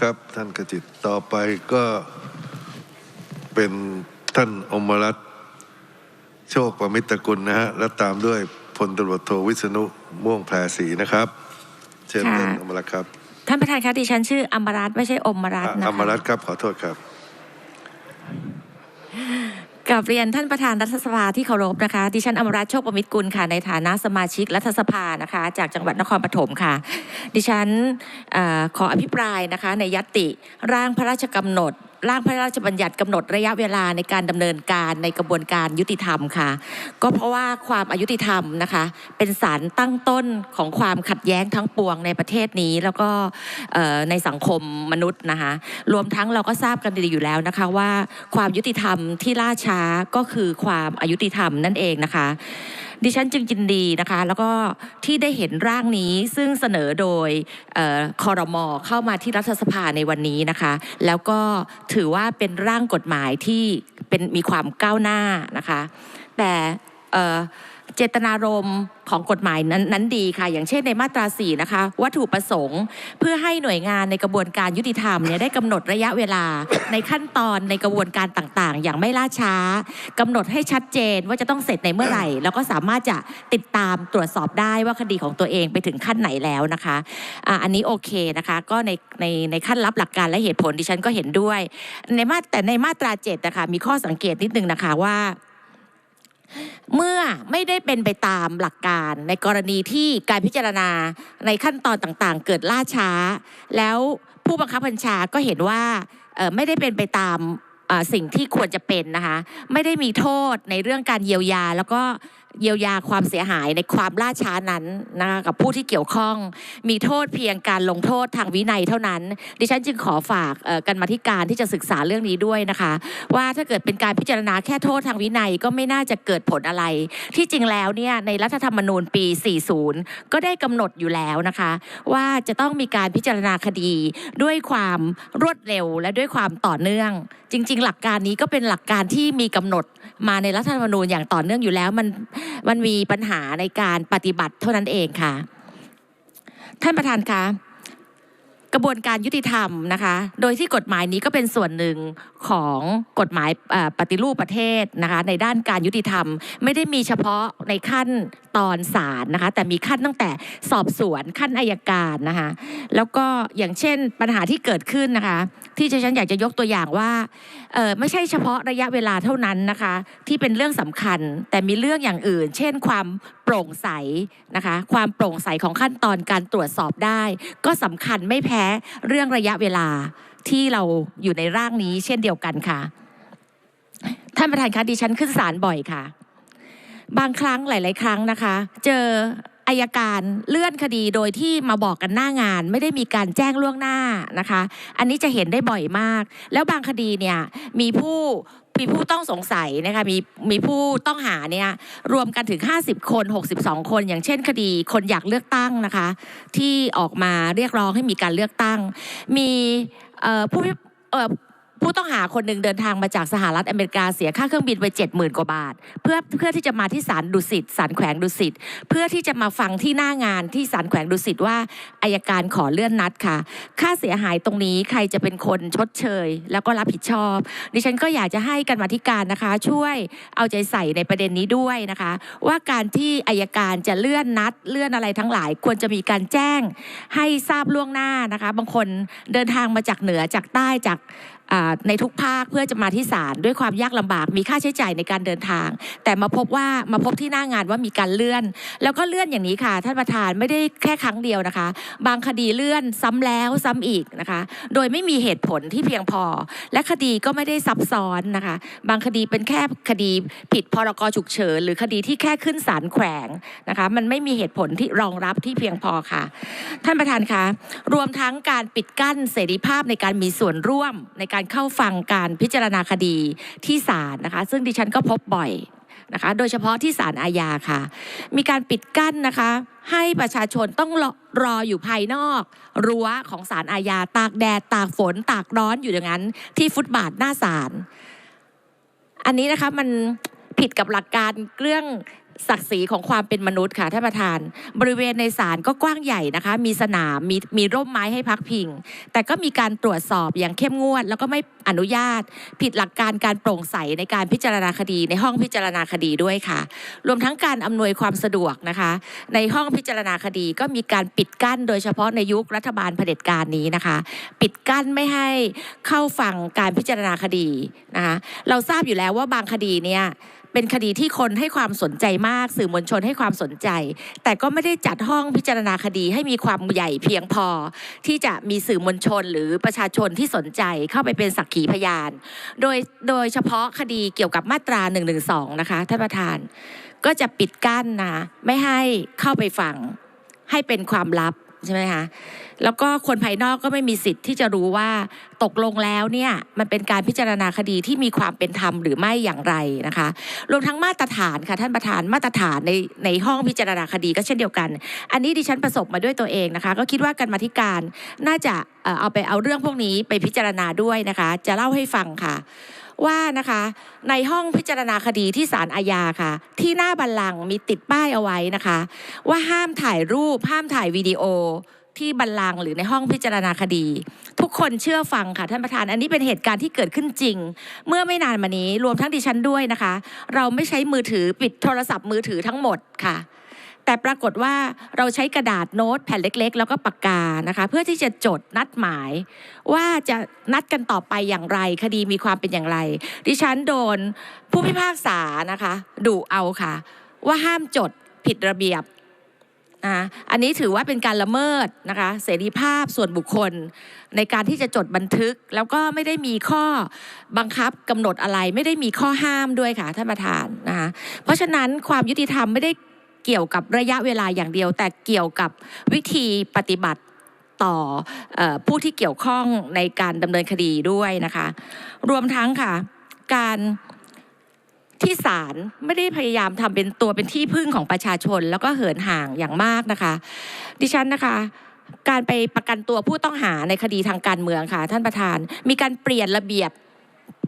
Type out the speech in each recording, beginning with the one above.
ครับ ท่านกจิตต่อไปก็เป็นท่านอมรัตน์โชคประมิตรกุลนะฮะ และตามด้วยพลตำรวจโทวิษณุม่วงแพรศรีนะครับ เชิญค่ะท่านอมรัตน์ครับ ท่านประธานคะดิฉันชื่ออมรัตน์ไม่ใช่อมรัตน์อะนะอคะมรัตน์ครับขอโทษครับ กับเรียนท่านประธานรัฐสภาที่เคารพนะคะ ดิฉันอมรัตโชคประมิตรกุลค่ะ ในฐานะสมาชิกรัฐสภานะคะ จากจังหวัดนครปฐมค่ะ ดิฉันอขออภิปรายนะคะในยตติร่างพระราชกำหนด ร่างพระราชบัญญัติกำหนดระยะเวลาในการดำเนินการในกระบวนการยุติธรรมค่ะ ก็เพราะว่าความอายุติธรรมนะคะ เป็นสารตั้งต้นของความขัดแย้งทั้งปวงในประเทศนี้ แล้วก็ในสังคมมนุษย์นะคะ รวมทั้งเราก็ทราบกันดีอยู่แล้วนะคะว่าความยุติธรรมที่ล่าช้าก็คือความอายุติธรรมนั่นเองนะคะ ดิฉันจึงยินดีนะคะ แล้วก็ที่ได้เห็นร่างนี้ซึ่งเสนอโดยออคอรมอเข้ามาที่รัฐสภาในวันนี้นะคะ แล้วก็ถือว่าเป็นร่างกฎหมายที่เป็นมีความก้าวหน้านะคะ แต่ เจตนารมณ์ของกฎหมายนั้นนั้นดีค่ะ อย่างเช่นในมาตรา 4 นะคะ วัตถุประสงค์ เพื่อให้หน่วยงานในกระบวนการยุติธรรมเนี่ยได้กำหนดระยะเวลา ในขั้นตอนในกระบวนการต่างๆ อย่างไม่ล่าช้ากำหนดให้ชัดเจนว่าจะต้องเสร็จในเมื่อไหร่ แล้วก็สามารถจะติดตามตรวจสอบได้ว่าคดีของตัวเองไปถึงขั้นไหนแล้วนะคะอ่าอันนี้โอเคนะคะ ก็ในในในขั้นรับหลักการและเหตุผลดิฉันก็เห็นด้วย ในมาแต่ในมาตรา7นะคะมีข้อสังเกตนิดนึงนะคะว่า เมื่อไม่ได้เป็นไปตามหลักการในกรณีที่การพิจารณาในขั้นตอนต่างๆ เกิดล่าช้า แล้วผู้บังคับบัญชาก็เห็นว่าไม่ได้เป็นไปตามสิ่งที่ควรจะเป็นนะคะ ไม่ได้มีโทษในเรื่องการเยียวยา แล้วก็ เยียวยาความเสียหายในความล่าช้านั้นนะคะกับผู้ที่เกี่ยวข้อง มีโทษเพียงการลงโทษทางวินัยเท่านั้น ดิฉันจึงขอฝากกันมาธิการที่จะศึกษาเรื่องนี้ด้วยนะคะ ว่าถ้าเกิดเป็นการพิจารณาแค่โทษทางวินัยก็ไม่น่าจะเกิดผลอะไร ที่จริงแล้วเนี่ยในรัฐธรรมนูญปี 40 ก็ได้กำหนดอยู่แล้วนะคะ ว่าจะต้องมีการพิจารณาคดีด้วยความรวดเร็วและด้วยความต่อเนื่อง จริง ๆ หลักการนี้ก็เป็นหลักการที่มีกำหนด มาในรัฐธรรมนูญอย่างต่อเนื่องอยู่แล้ว มันมันมีปัญหาในการปฏิบัติเท่านั้นเองค่ะ ท่านประธานคะ กระบวนการยุติธรรมนะคะ โดยที่กฎหมายนี้ก็เป็นส่วนหนึ่งของกฎหมายปฏิรูปประเทศนะคะในด้านการยุติธรรม ไม่ได้มีเฉพาะในขั้นตอนศาลนะคะแต่มีขั้นตั้งแต่สอบสวนขั้นอายการนะคะแล้วก็อย่างเช่นปัญหาที่เกิดขึ้นนะคะ ที่ฉันอยากจะยกตัวอย่างว่าไม่ใช่เฉพาะระยะเวลาเท่านั้นนะคะที่เป็นเรื่องสำคัญ แต่มีเรื่องอย่างอื่น เช่นความ โปร่งใสนะคะความโปร่งใสของขั้นตอนการตรวจสอบได้ ก็สำคัญไม่แพ้เรื่องระยะเวลาที่เราอยู่ในร่างนี้เช่นเดียวกันค่ะ ท่านประธานคะดิฉันขึ้นศาลบ่อยค่ะ บางครั้งหลาย ๆ ครั้งนะคะ เจออายการเลื่อนคดีโดยที่มาบอกกันหน้างาน ไม่ได้มีการแจ้งล่วงหน้านะคะ อันนี้จะเห็นได้บ่อยมาก แล้วบางคดีเนี่ยมีผู้ มีผู้ต้องสงสัยนะคะมีมีผู้ต้องหาเนี่ยรวมกันถึง 50 คน 62 คน อย่างเช่นคดีคนอยากเลือกตั้งนะคะ ที่ออกมาเรียกร้องให้มีการเลือกตั้ง มีผู้ ผู้ต้องหาคนหนึ่งเดินทางมาจากสหรัฐอเมริกาเสียค่าเครื่องบินไปเจ็ดหมื่นกว่าบาท เพื่อเพื่อที่จะมาที่ศาลดุสิตศาลแขวงดุสิตเพื่อที่จะมาฟังที่หน้างานที่ศาลแขวงดุสิตว่าอายการขอเลื่อนนัดค่ะ ค่าเสียหายตรงนี้ใครจะเป็นคนชดเชย แล้วก็รับผิดชอบ ดิฉันก็อยากจะให้กันมาธิการนะคะ ช่วยเอาใจใส่ในประเด็นนี้ด้วยนะคะ ว่าการที่อายการจะเลื่อนนัด เลื่อนอะไรทั้งหลาย ควรจะมีการแจ้งให้ทราบล่วงหน้านะคะ บางคนเดินทางมาจากเหนือจากใต้จาก ในทุกภาคเพื่อจะมาที่ศาลด้วยความยากลำบาก มีค่าใช้จ่ายในการเดินทาง แต่มาพบว่ามาพบที่หน้างานว่ามีการเลื่อน แล้วก็เลื่อนอย่างนี้ค่ะ ท่านประธานไม่ได้แค่ครั้งเดียวนะคะ บางคดีเลื่อนซ้ำแล้วซ้ำอีกนะคะ โดยไม่มีเหตุผลที่เพียงพอ และคดีก็ไม่ได้ซับซ้อนนะคะ บางคดีเป็นแค่คดีผิดพรกฉุกเฉินหรือคดีที่แค่ขึ้นศาลแขวงนะคะ มันไม่มีเหตุผลที่รองรับที่เพียงพอค่ะ ท่านประธานคะรวมทั้งการปิดกั้นเสรีภาพในการมีส่วนร่วมในการเข้าฟังการพิจารณาคดีที่ศาลนะคะ ซึ่งดิฉันก็พบบ่อยนะคะ โดยเฉพาะที่ศาลอาญาค่ะ มีการปิดกั้นนะคะ ให้ประชาชนต้องรอรออยู่ภายนอก รั้วของศาลอาญาตากแดด ตากฝน ตากร้อนอยู่อย่างนั้น ที่ฟุตบาทหน้าศาลอันนี้นะคะมันผิดกับหลักการเรื่อง ศักดิ์ศรีของความเป็นมนุษย์ค่ะท่านประธาน บริเวณในศาลก็กว้างใหญ่นะคะ มีสนามมีมีร่มไม้ให้พักพิง แต่ก็มีการตรวจสอบอย่างเข้มงวด แล้วก็ไม่อนุญาต ผิดหลักการการโปร่งใสในการพิจารณาคดี ในห้องพิจารณาคดีด้วยค่ะ รวมทั้งการอำนวยความสะดวกนะคะ ในห้องพิจารณาคดีก็มีการปิดกั้น โดยเฉพาะในยุครัฐบาลเผด็จการนี้นะคะ ปิดกั้นไม่ให้เข้าฟังการพิจารณาคดีนะคะเราทราบอยู่แล้วว่าบางคดีเนี่ย เป็นคดีที่คนให้ความสนใจมาก สื่อมวลชนให้ความสนใจ แต่ก็ไม่ได้จัดห้องพิจารณาคดีให้มีความใหญ่เพียงพอ ที่จะมีสื่อมวลชนหรือประชาชนที่สนใจเข้าไปเป็นสักขีพยาน โดยโดยเฉพาะคดีเกี่ยวกับมาตรา1นึนะคะท่านประธาน ก็จะปิดกั้นนะไม่ให้เข้าไปฟังให้เป็นความลับ ใช่ไหมคะแล้วก็คนภายนอกก็ไม่มีสิทธิ์ที่จะรู้ว่าตกลงแล้วเนี่ยมันเป็นการพิจารณาคดีที่มีความเป็นธรรมหรือไม่อย่างไรนะคะ รวมทั้งมาตรฐานค่ะท่านประธานมาตรฐานในในห้องพิจารณาคดีก็เช่นเดียวกัน อันนี้ดิฉันประสบมาด้วยตัวเองนะคะ ก็คิดว่าการมาธิการน่าจะเอ่อเอาไปเอาเรื่องพวกนี้ไปพิจารณาด้วยนะคะ จะเล่าให้ฟังค่ะ ว่านะคะในห้องพิจารณาคดีที่ศาลอาญาค่ะ ที่หน้าบัลลังก์มีติดป้ายเอาไว้นะคะ ว่าห้ามถ่ายรูป ห้ามถ่ายวิดีโอที่บัลลังก์หรือในห้องพิจารณาคดี ทุกคนเชื่อฟังค่ะท่านประธาน อันนี้เป็นเหตุการณ์ที่เกิดขึ้นจริง เมื่อไม่นานมานี้รวมทั้งดิฉันด้วยนะคะ เราไม่ใช้มือถือปิดโทรศัพท์มือถือทั้งหมดค่ะ แต่ปรากฏว่าเราใช้กระดาษโน้ตแผ่นเล็ก ๆ แล้วก็ปากกานะคะเพื่อที่จะจดนัดหมาย ว่าจะนัดกันต่อไปอย่างไร คดีมีความเป็นอย่างไร ดิฉันโดนผู้พิพากษานะคะดุเอาค่ะ ว่าห้ามจดผิดระเบียบนะอันนี้ถือว่าเป็นการละเมิดนะคะเสรีภาพส่วนบุคคล ในการที่จะจดบันทึก แล้วก็ไม่ได้มีข้อบังคับกำหนดอะไร ไม่ได้มีข้อห้ามด้วยค่ะท่านประธานนะคะเพราะฉะนั้นความยุติธรรมไม่ได้ เกี่ยวกับระยะเวลาอย่างเดียว แต่เกี่ยวกับวิธีปฏิบัติต่อเออผู้ที่เกี่ยวข้องในการดำเนินคดีด้วยนะคะ รวมทั้งค่ะ การที่ศาลไม่ได้พยายามทำเป็นตัวเป็นที่พึ่งของประชาชน แล้วก็เหินห่างอย่างมากนะคะ ดิฉันนะคะการไปประกันตัวผู้ต้องหาในคดีทางการเมืองค่ะ ท่านประธาน มีการเปลี่ยนระเบียบ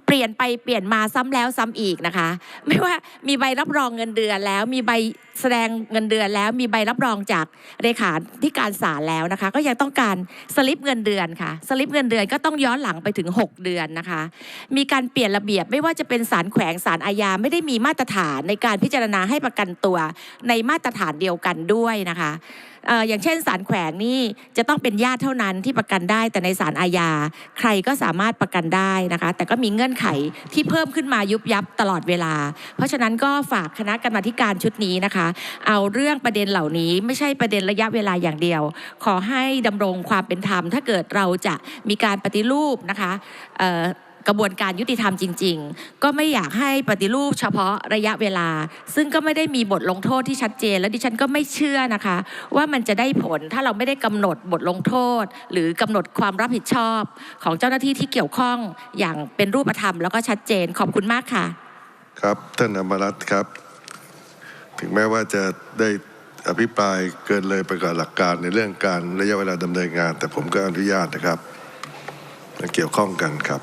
เปลี่ยนไปเปลี่ยนมาซ้ำแล้วซ้ำอีกนะคะ ไม่ว่ามีใบรับรองเงินเดือนแล้วมีใบแสดงเงินเดือนแล้วมีใบรับรองจากเลขาที่การศาลแล้วนะคะ ก็ยังต้องการสลิปเงินเดือนค่ะ สลิปเงินเดือนก็ต้องย้อนหลังไปถึง 6 เดือนนะคะ มีการเปลี่ยนระเบียบไม่ว่าจะเป็นศาลแขวงศาลอาญาไม่ได้มีมาตรฐานในการพิจารณาให้ประกันตัวในมาตรฐานเดียวกันด้วยนะคะอย่างเช่นศาลแขวงนี่จะต้องเป็นญาติเท่านั้นที่ประกันได้ แต่ในศาลอาญาใครก็สามารถประกันได้นะคะ แต่ก็มีเงื่อนไขที่เพิ่มขึ้นมายุบยับตลอดเวลา เพราะฉะนั้นก็ฝากคณะกรรมาธิการชุดนี้นะคะเอาเรื่องประเด็นเหล่านี้ไม่ใช่ประเด็นระยะเวลาอย่างเดียว ขอให้ดำรงความเป็นธรรม ถ้าเกิดเราจะมีการปฏิรูปนะคะกระบวนการยุติธรรมจริง ๆ ก็ไม่อยากให้ปฏิรูปเฉพาะระยะเวลา ซึ่งก็ไม่ได้มีบทลงโทษที่ชัดเจน และดิฉันก็ไม่เชื่อนะคะ ว่ามันจะได้ผลถ้าเราไม่ได้กำหนดบทลงโทษ หรือกำหนดความรับผิดชอบ ของเจ้าหน้าที่ที่เกี่ยวข้องอย่างเป็นรูปธรรมแล้วก็ชัดเจนขอบคุณมากค่ะ ครับท่านอมรัตน์ครับ ถึงแม้ว่าจะได้อภิปรายเกินเลยไปกับหลักการในเรื่องการระยะเวลาดำเนินงาน แต่ผมก็อนุญาตนะครับมันเกี่ยวข้องกันครับ